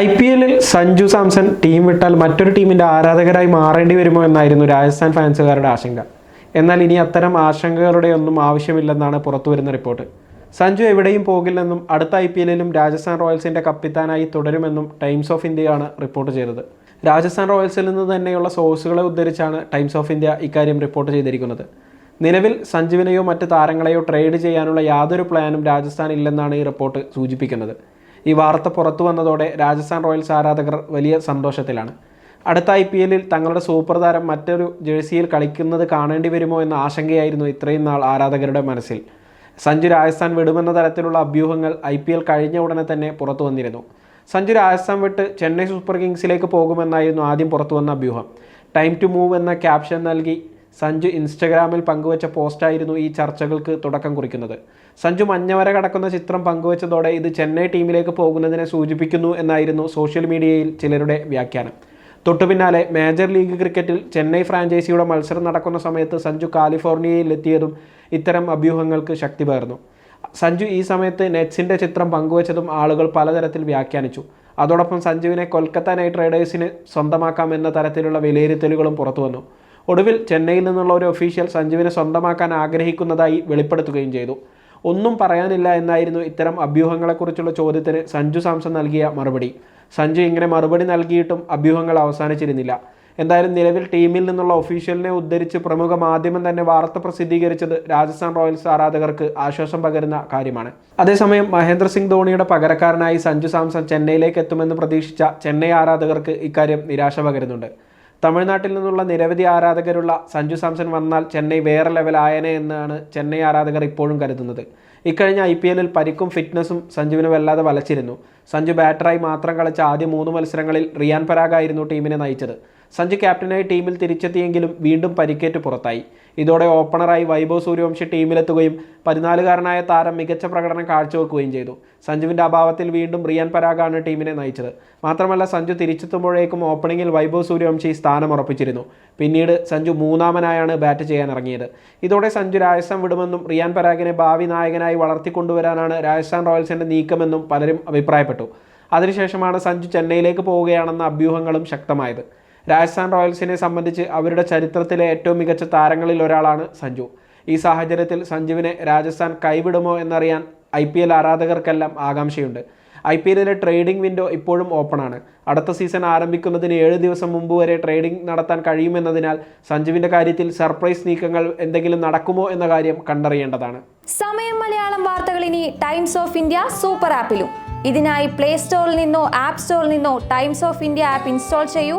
I P എല്ലിൽ Sanju Samson team വിട്ടാൽ മറ്റൊരു ടീമിന്റെ ആരാധകരായി മാറേണ്ടി വരുമോ എന്നായിരുന്നു രാജസ്ഥാൻ ഫാൻസുകാരുടെ ആശങ്ക. എന്നാൽ ഇനി അത്തരം ആശങ്കകളുടെ ഒന്നും ആവശ്യമില്ലെന്നാണ് പുറത്തുവരുന്ന റിപ്പോർട്ട് സഞ്ജു എവിടെയും പോകില്ലെന്നും അടുത്ത ഐ പി എല്ലിലും രാജസ്ഥാൻ റോയൽസിന്റെ കപ്പിത്താനായി തുടരുമെന്നും ടൈംസ് ഓഫ് ഇന്ത്യയാണ് റിപ്പോർട്ട് ചെയ്തത്. രാജസ്ഥാൻ റോയൽസിൽ നിന്ന് തന്നെയുള്ള സോഴ്സുകളെ ഉദ്ധരിച്ചാണ് ടൈംസ് ഓഫ് ഇന്ത്യ ഇക്കാര്യം റിപ്പോർട്ട് ചെയ്തിരിക്കുന്നത്. നിലവിൽ സഞ്ജുവിനെയോ മറ്റ് താരങ്ങളെയോ ട്രേഡ് ചെയ്യാനുള്ള യാതൊരു പ്ലാനും രാജസ്ഥാൻ ഇല്ലെന്നാണ് ഈ റിപ്പോർട്ട് സൂചിപ്പിക്കുന്നത്. ഈ വാർത്ത പുറത്തു വന്നതോടെ രാജസ്ഥാൻ റോയൽസ് ആരാധകർ വലിയ സന്തോഷത്തിലാണ്. അടുത്ത ഐ പി എല്ലിൽ തങ്ങളുടെ സൂപ്പർ താരം മറ്റൊരു ജേഴ്സിയിൽ കളിക്കുന്നത് കാണേണ്ടി വരുമോ എന്ന ആശങ്കയായിരുന്നു ഇത്രയും നാൾ ആരാധകരുടെ മനസ്സിൽ. സഞ്ജു രാജസ്ഥാൻ വിടുമെന്ന തരത്തിലുള്ള അഭ്യൂഹങ്ങൾ ഐ പി എൽ കഴിഞ്ഞ ഉടനെ തന്നെ പുറത്തു വന്നിരുന്നു. സഞ്ജു രാജസ്ഥാൻ വിട്ട് ചെന്നൈ സൂപ്പർ കിങ്സിലേക്ക് പോകുമെന്നായിരുന്നു ആദ്യം പുറത്തു വന്ന അഭ്യൂഹം. ടൈം ടു മൂവ് എന്ന ക്യാപ്ഷൻ നൽകി സഞ്ജു ഇൻസ്റ്റഗ്രാമിൽ പങ്കുവച്ച പോസ്റ്റായിരുന്നു ഈ ചർച്ചകൾക്ക് തുടക്കം കുറിക്കുന്നത്. സഞ്ജു മഞ്ഞവര കടക്കുന്ന ചിത്രം പങ്കുവച്ചതോടെ ഇത് ചെന്നൈ ടീമിലേക്ക് പോകുന്നതിനെ സൂചിപ്പിക്കുന്നു എന്നായിരുന്നു സോഷ്യൽ മീഡിയയിൽ ചിലരുടെ വ്യാഖ്യാനം. തൊട്ടു പിന്നാലെ മേജർ ലീഗ് ക്രിക്കറ്റിൽ ചെന്നൈ ഫ്രാഞ്ചൈസിയുടെ മത്സരം നടക്കുന്ന സമയത്ത് സഞ്ജു കാലിഫോർണിയയിൽ എത്തിയതും ഇത്തരം അഭ്യൂഹങ്ങൾക്ക് ശക്തി പകർന്നു. സഞ്ജു ഈ സമയത്ത് നെറ്റ്സിന്റെ ചിത്രം പങ്കുവച്ചതും ആളുകൾ പലതരത്തിൽ വ്യാഖ്യാനിച്ചു. അതോടൊപ്പം സഞ്ജുവിനെ കൊൽക്കത്ത നൈറ്റ് റൈഡേഴ്സിന് സ്വന്തമാക്കാം എന്ന തരത്തിലുള്ള വിലയിരുത്തലുകളും പുറത്തു വന്നു ഒടുവിൽ ചെന്നൈയിൽ നിന്നുള്ള ഒരു ഒഫീഷ്യൽ സഞ്ജുവിനെ സ്വന്തമാക്കാൻ ആഗ്രഹിക്കുന്നതായി വെളിപ്പെടുത്തുകയും ചെയ്തു. ഒന്നും പറയാനില്ല എന്നായിരുന്നു ഇത്തരം അഭ്യൂഹങ്ങളെക്കുറിച്ചുള്ള ചോദ്യത്തിന് സഞ്ജു സാംസൺ നൽകിയ മറുപടി. സഞ്ജു ഇങ്ങനെ മറുപടി നൽകിയിട്ടും അഭ്യൂഹങ്ങൾ അവസാനിച്ചിരുന്നില്ല. എന്തായാലും നിലവിൽ ടീമിൽ നിന്നുള്ള ഒഫീഷ്യലിനെ ഉദ്ധരിച്ച് പ്രമുഖ മാധ്യമം തന്നെ വാർത്ത പ്രസിദ്ധീകരിച്ചത് രാജസ്ഥാൻ റോയൽസ് ആരാധകർക്ക് ആശ്വാസം പകരുന്ന കാര്യമാണ്. അതേസമയം മഹേന്ദ്ര സിംഗ് ധോണിയുടെ പകരക്കാരനായി സഞ്ജു സാംസൺ ചെന്നൈയിലേക്ക് എത്തുമെന്ന് പ്രതീക്ഷിച്ച ചെന്നൈ ആരാധകർക്ക് ഇക്കാര്യം നിരാശ പകരുന്നുണ്ട്. തമിഴ്നാട്ടിൽ നിന്നുള്ള നിരവധി ആരാധകരുള്ള സഞ്ജു സാംസൺ വന്നാൽ ചെന്നൈ വേറെ ലെവൽ ലെവലായനെ എന്നാണ് ചെന്നൈ ആരാധകർ ഇപ്പോഴും കരുതുന്നത്. ഇക്കഴിഞ്ഞ ഐ പി എല്ലിൽ പരിക്കും ഫിറ്റ്നസും സഞ്ജുവിനെ വല്ലാതെ വലച്ചിരുന്നു. സഞ്ജു ബാറ്ററായി മാത്രം കളിച്ച ആദ്യ മൂന്ന് മത്സരങ്ങളിൽ റിയാൻ പരാഗായിരുന്നു ടീമിനെ നയിച്ചത്. സഞ്ജു ക്യാപ്റ്റനായി ടീമിൽ തിരിച്ചെത്തിയെങ്കിലും വീണ്ടും പരിക്കേറ്റ് പുറത്തായി. ഇതോടെ ഓപ്പണറായി വൈഭവ് സൂര്യവംശി ടീമിലെത്തുകയും പതിനാലുകാരനായ താരം മികച്ച പ്രകടനം കാഴ്ചവെക്കുകയും ചെയ്തു. സഞ്ജുവിന്റെ അഭാവത്തിൽ വീണ്ടും റിയാൻ പരാഗാണ് ടീമിനെ നയിച്ചത്. മാത്രമല്ല സഞ്ജു തിരിച്ചെത്തുമ്പോഴേക്കും ഓപ്പണിംഗിൽ വൈഭവ് സൂര്യവംശി സ്ഥാനമുറപ്പിച്ചിരുന്നു. പിന്നീട് സഞ്ജു മൂന്നാമനായാണ് ബാറ്റ് ചെയ്യാൻ ഇറങ്ങിയത് ഇതോടെ സഞ്ജു രാജസ്ഥാൻ വിടുമെന്നും റിയാൻ പരാഗിനെ ഭാവി നായകനായി വളർത്തിക്കൊണ്ടുവരാനാണ് രാജസ്ഥാൻ റോയൽസിന്റെ നീക്കമെന്നും പലരും അഭിപ്രായപ്പെട്ടു. അതിനുശേഷമാണ് സഞ്ജു ചെന്നൈയിലേക്ക് പോവുകയാണെന്ന അഭ്യൂഹങ്ങളും ശക്തമായത്. രാജസ്ഥാൻ റോയൽസിനെ സംബന്ധിച്ച് അവരുടെ ചരിത്രത്തിലെ ഏറ്റവും മികച്ച താരങ്ങളിൽ ഒരാളാണ് സഞ്ജു. ഈ സാഹചര്യത്തിൽ സഞ്ജുവിനെ രാജസ്ഥാൻ കൈവിടുമോ എന്നറിയാൻ ഐ പി എൽ ആരാധകർക്കെല്ലാം ആകാംക്ഷയുണ്ട്. ഐ പി എല്ലിലെ ട്രേഡിംഗ് വിൻഡോ ഇപ്പോഴും ഓപ്പണാണ്. അടുത്ത സീസൺ ആരംഭിക്കുന്നതിന് ഏഴ് ദിവസം മുമ്പ് വരെ ട്രേഡിംഗ് നടത്താൻ കഴിയുമെന്നതിനാൽ സഞ്ജുവിന്റെ കാര്യത്തിൽ സർപ്രൈസ് നീക്കങ്ങൾ എന്തെങ്കിലും നടക്കുമോ എന്ന കാര്യം കണ്ടറിയേണ്ടതാണ്. സമയം മലയാളം വാർത്തകൾ ഇനി ടൈംസ് ഓഫ് ഇന്ത്യ സൂപ്പർ ആപ്പിലും. ഇതിനായി പ്ലേ സ്റ്റോറിൽ നിന്നോ ആപ്പ് സ്റ്റോറിൽ നിന്നോ Times of India app install ചെയ്യൂ.